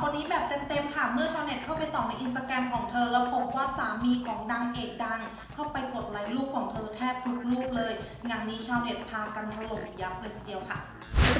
คนนี้แบบเต็มๆค่ะ เมื่อชาวเน็ตเข้าไปส่องในอินสตาแกรมของเธอ แล้วพบว่าสามีของดังเอกดัง เข้าไปกดไลค์รูปของเธอแทบทุกรูปเลย งานนี้ชาวเน็ตพากันถล่มยับเลยทีเดียวค่ะ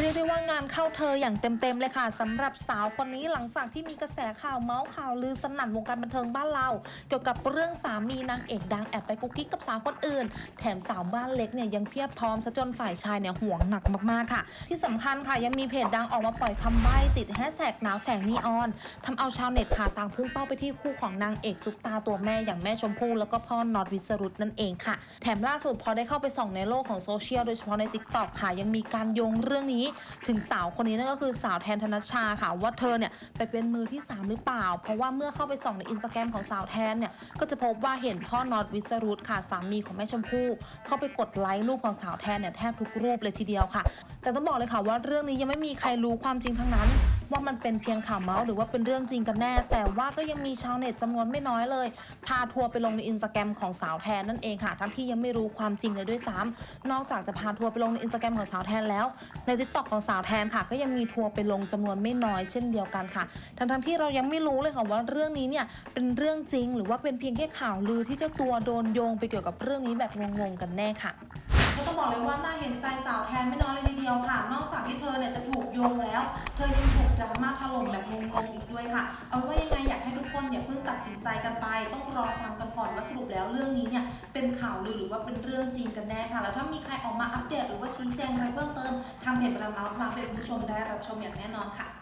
เรียกได้ว่างานเข้าเธออย่างเต็มๆเลยค่ะสำหรับสาวคนนี้หลังจากที่มีกระแสข่าวเมาส์ข่าวลือสนั่นวงการบันเทิงบ้านเรา เกี่ยวกับเรื่องสามีนางเอกดังแอบไปกุ๊กกิ๊กกับสาวคนอื่น แถมสาวบ้านเล็กเนี่ยยังเพียบพร้อมซะจนฝ่ายชายเนี่ยห่วงหนักมากๆค่ะ ที่สำคัญค่ะยังมีเพจดังออกมาปล่อยคำใบ้ติดแฮชแท็กหนาวแสงนีออนทำเอาชาวเน็ตค่ะต่างพุ่งเป้าไปที่คู่ของนางเอกซุปตาตัวแม่อย่างแม่ชมพู่แล้วก็พ่อนอตวิสรุตนั่นเองค่ะ แถมล่าสุดพอได้เข้าไปส่องในโลกของโซเชียลโดยเฉพาะใน t ิ k t o k ค่ะยังมีการโยงเรื่องนี้ถึงสาวคนนี้นั่นก็คือสาวแทนธนชาค่ะ ว่าเธอเนี่ยไปเป็นมือที่ 3 หรือเปล่า เพราะว่าเมื่อเข้าไปส่องในอินสตาแกรมของสาวแทนเนี่ยก็จะพบว่าเห็นพ่อนอตวิสรุตค่ะสามีของแม่ชมพู่เข้าไปกดไลค์รูปของสาวแทนเนี่ยแทบทุกรูปเลยทีเดียวค่ะ แต่ต้องบอกเลยค่ะว่าเรื่องนี้ยังไม่มีใครรู้ความจริงทั้งนั้น ว่ามันเป็นเพียงข่าวเมาส์หรือว่าเป็นเรื่องจริงกันแน่ แต่ว่าก็ยังมีชาวเน็ตจำนวนไม่น้อยเลย พาทัวร์ไปลงในอินสตาแกรมของสาวแทนนั่นเองค่ะ ทั้งที่ยังไม่รู้ความจริงเลยด้วยซ้ำนอกจากจะพาทัวร์ไปลงในอินสตาแกรมของสาวแทนแล้ว ในทิกตอกของสาวแทนค่ะ ก็ยังมีทัวร์ไปลงจำนวนไม่น้อยเช่นเดียวกันค่ะ ทั้งทั้งๆที่เรายังไม่รู้เลยค่ะว่าเรื่องนี้เนี่ยเป็นเรื่องจริง หรือว่าเป็นเพียงแค่ข่าวลือที่เจ้าตัวโดนโยงไปเกี่ยวกับเรื่องนี้แบบงงๆกันแน่ค่ะก็ต้องบอกเลยว่าน่าเห็นใจสาวแทนไม่น้อยเลยทีเดียวค่ะ นอกจากที่เธอเนี่ยจะถูกโยงแล้ว เธอยังถูกดราม่าถล่มแบบงงๆอีกด้วยค่ะ เอาว่ายังไงอยากให้ทุกคนอย่าเพิ่งตัดสินใจกันไป ต้องรอฟังกันก่อนว่าสรุปแล้วเรื่องนี้เนี่ยเป็นข่าวหรือหรือว่าเป็นเรื่องจริงกันแน่ค่ะ แล้วถ้ามีใครออกมาอัปเดตหรือว่าชี้แจงอะไรเพิ่มเติมทางเพจบรรดาเมาส์มาเป็นผู้ชมได้รับชมอย่างแน่นอนค่ะ